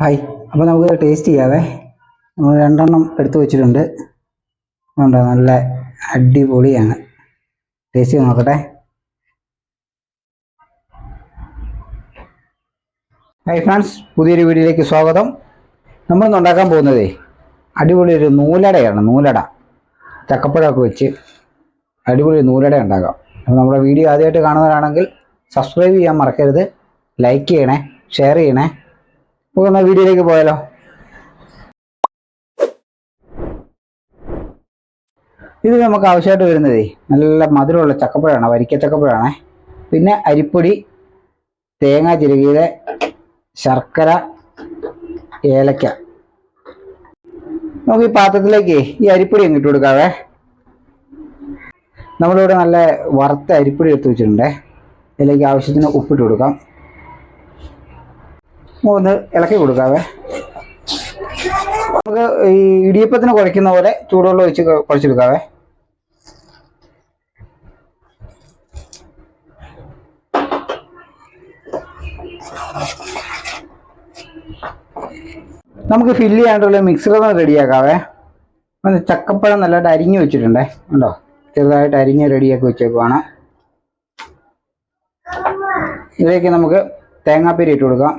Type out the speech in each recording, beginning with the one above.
Hi അപ്പോൾ നമുക്ക് taste ചെയ്യാവേ. നമ്മൾ രണ്ടെണ്ണം എടുത്തു വെച്ചിട്ടുണ്ട്. ഉണ്ട് നല്ല അടിപൊളിയാണ്. ടേസ്റ്റ് നോക്കട്ടെ. ഹൈ ഫ്രണ്ട്സ് പുതിയൊരു വീഡിയോയിലേക്ക് സ്വാഗതം. നമ്മളിന്ന് ഉണ്ടാക്കാൻ പോകുന്നതേ അടിപൊളി ഒരു നൂലടയാണ് നൂലട. ചക്കപ്പഴമൊക്കെ വെച്ച് അടിപൊളി നൂലട ഉണ്ടാക്കാം. അപ്പോൾ നമ്മുടെ വീഡിയോ ആദ്യമായിട്ട് കാണുന്നവരാണെങ്കിൽ സബ്സ്ക്രൈബ് ചെയ്യാൻ മറക്കരുത്. ലൈക്ക് ചെയ്യണേ ഷെയർ ചെയ്യണേ. നമുക്ക് എന്നാൽ വീഡിയോയിലേക്ക് പോയാലോ? ഇത് നമുക്ക് ആവശ്യമായിട്ട് വരുന്നതേ നല്ല മധുരമുള്ള ചക്കപ്പഴമാണ് വരിക്ക ചക്കപ്പഴമാണ് പിന്നെ അരിപ്പൊടി തേങ്ങ ചിരകിയത് ശർക്കര ഏലക്ക. നമുക്ക് ഈ പാത്രത്തിലേക്ക് ഈ അരിപ്പൊടി അങ്ങ് ഇട്ട് കൊടുക്കാവേ. നമ്മളിവിടെ നല്ല വറുത്ത അരിപ്പൊടി എടുത്ത് വെച്ചിട്ടുണ്ടേ. ഇതിലേക്ക് ആവശ്യത്തിന് ഉപ്പിട്ട് കൊടുക്കാം. ഒന്ന് ഇളക്കി കൊടുക്കാവേ. നമുക്ക് ഈ ഇടിയപ്പത്തിന് കുഴയ്ക്കുന്ന പോലെ ചൂടുവെള്ളം ഒഴിച്ച് കുറച്ചെടുക്കാവേ നമുക്ക് ഫില്ല് ചെയ്യാണ്ടുള്ള മിക്സർ ഒന്ന് റെഡിയാക്കാവേ. ഒന്ന് ചക്കപ്പഴം നല്ലതായിട്ട് അരിഞ്ഞു വെച്ചിട്ടുണ്ടേ. ഉണ്ടോ ചെറുതായിട്ട് അരിഞ്ഞ് റെഡിയാക്കി വെച്ചേക്കുവാണ്. ഇതിലേക്ക് നമുക്ക് തേങ്ങാപ്പേരി ഇട്ട് കൊടുക്കാം.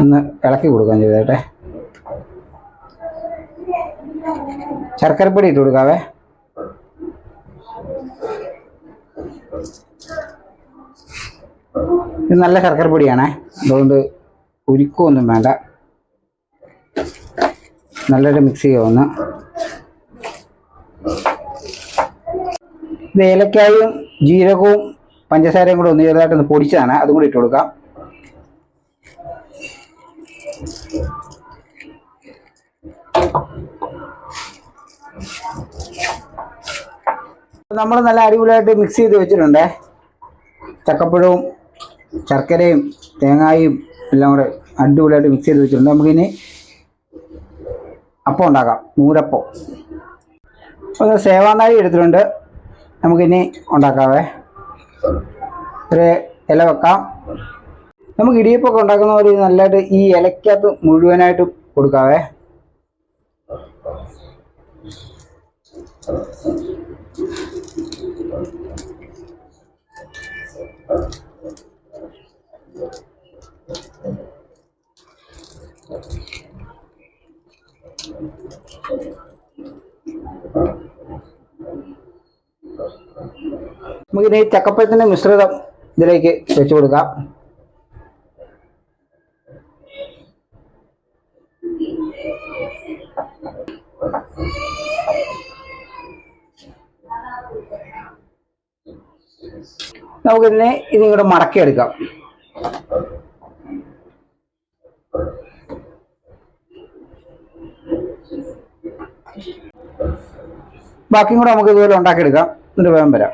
ഒന്ന് ഇളക്കി കൊടുക്കാൻ ചെയ്തേട്ടെ. ശർക്കരപ്പൊടി ഇട്ട് കൊടുക്കാവേ. ഇത് നല്ല ശർക്കരപ്പൊടിയാണേ. അതുകൊണ്ട് ഉരുക്കൊന്നും വേണ്ട. നല്ലൊരു മിക്സ് ചെയ്യാവുന്ന ഇത് ഏലക്കായും ജീരകവും പഞ്ചസാരയും കൂടെ ഒന്ന് ചെറുതായിട്ടൊന്ന് പൊടിച്ചതാണ്. അതും കൂടി ഇട്ട് കൊടുക്കാം. നമ്മൾ നല്ല അടിപൊളിയായിട്ട് മിക്സ് ചെയ്ത് വെച്ചിട്ടുണ്ട്. ചക്കപ്പഴവും ശർക്കരയും തേങ്ങായും എല്ലാം കൂടെ അടിപൊളിയായിട്ട് മിക്സ് ചെയ്ത് വെച്ചിട്ടുണ്ട്. നമുക്കിനി അപ്പം ഉണ്ടാക്കാം. നൂരപ്പം. ഒരു സേവാനാഴി എടുത്തിട്ടുണ്ട്. നമുക്കിനി ഉണ്ടാക്കാവേ. ഒരു ഇല വെക്കാം. നമുക്ക് ഇടിയപ്പമൊക്കെ ഉണ്ടാക്കുന്ന പോലെ നല്ലതായിട്ട് ഈ ഇലക്കകത്ത് മുഴുവനായിട്ട് കൊടുക്കാവേ. നമുക്കിനി ചക്കപ്പഴത്തിന്റെ മിശ്രിതം ഇതിലേക്ക് വെച്ച് കൊടുക്കാം. നമുക്കിതിനെ ഇതിങ്ങോട്ട് മടക്കിയെടുക്കാം. ബാക്കിയും കൂടെ നമുക്ക് ഇതുപോലെ ഉണ്ടാക്കിയെടുക്കാം. എന്നിട്ട് വേഗം വരാം.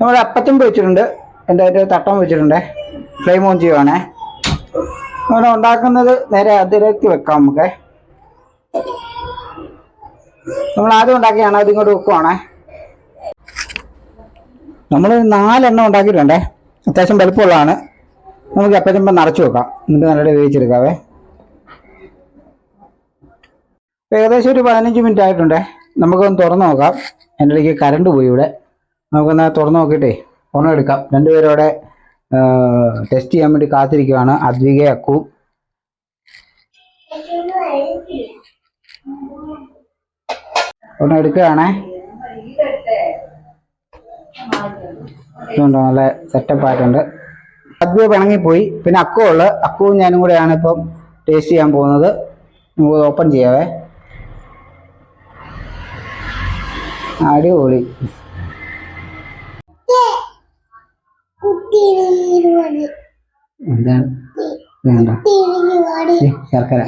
നമ്മൾ അപ്പച്ചമ്പ് വെച്ചിട്ടുണ്ട്. എന്റെ അതിന്റെ തട്ടം വെച്ചിട്ടുണ്ട്. ഫ്ലെയിം ഓൺ ചെയ്യുവാണേ. ഇവിടെ ഉണ്ടാക്കുന്നത് നേരെ അതിലേക്ക് വെക്കാം നമുക്ക്. നമ്മൾ ആദ്യം ഉണ്ടാക്കിയാണ് അത് ഇങ്ങോട്ട് വെക്കുവാണേ. നമ്മൾ നാലെണ്ണം ഉണ്ടാക്കിയിട്ടുണ്ടേ. അത്യാവശ്യം വലുപ്പമുള്ളതാണ്. നമുക്ക് അപ്പച്ചമ്പം നിറച്ച് വെക്കാം. എന്നിട്ട് നല്ല വേവിച്ചെടുക്കാവേ. ഏകദേശം ഒരു പതിനഞ്ച് മിനിറ്റ് ആയിട്ടുണ്ടേ. നമുക്കൊന്ന് തുറന്നു നോക്കാം. എന്റെ ഇടയ്ക്ക് കറണ്ട് പോയി ഇവിടെ. നമുക്കൊന്ന് തുറന്ന് നോക്കിയിട്ടേ ഫോൺ എടുക്കാം രണ്ടുപേരും അവിടെ ടെസ്റ്റ് ചെയ്യാൻ വേണ്ടി കാത്തിരിക്കുകയാണ് അദ്വിക അക്കു. ഒന്ന് എടുക്കുകയാണേ. നല്ല സെറ്റപ്പ് ആയിട്ടുണ്ട്. അദ്വൈ പിണങ്ങിപ്പോയി പിന്നെ അക്കു ഉള്ള. അക്കുവും ഞാനും കൂടെയാണ് ഇപ്പം ടേസ്റ്റ് ചെയ്യാൻ പോകുന്നത്. നമുക്ക് ഓപ്പൺ ചെയ്യാവേ. അടിപൊളി. എന്താണ് വേണ്ട. ശർക്കര.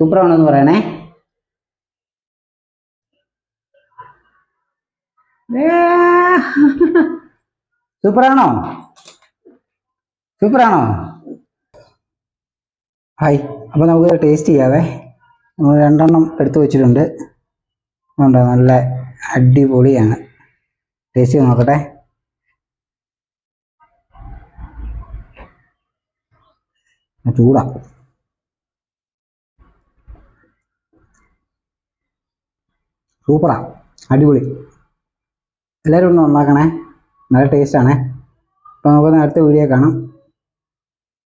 സൂപ്പറാണെന്ന് പറയണേ. സൂപ്പറാണോ? സൂപ്പറാണോ? ഹായ്. അപ്പോൾ നമുക്ക് ടേസ്റ്റ് ചെയ്യാവേ. നമ്മൾ രണ്ടെണ്ണം എടുത്തു വെച്ചിട്ടുണ്ട്. ഉണ്ട് നല്ല അടിപൊളിയാണ്. ടേസ്റ്റ് ചെയ്ത് നോക്കട്ടെ. ചൂടാ. സൂപ്പറാ അടിപൊളി. എല്ലാവരും ഒന്ന് ഉണ്ടാക്കണേ നല്ല ടേസ്റ്റാണേ അപ്പോൾ നമുക്ക് അടുത്ത വീഡിയോ കാണാം.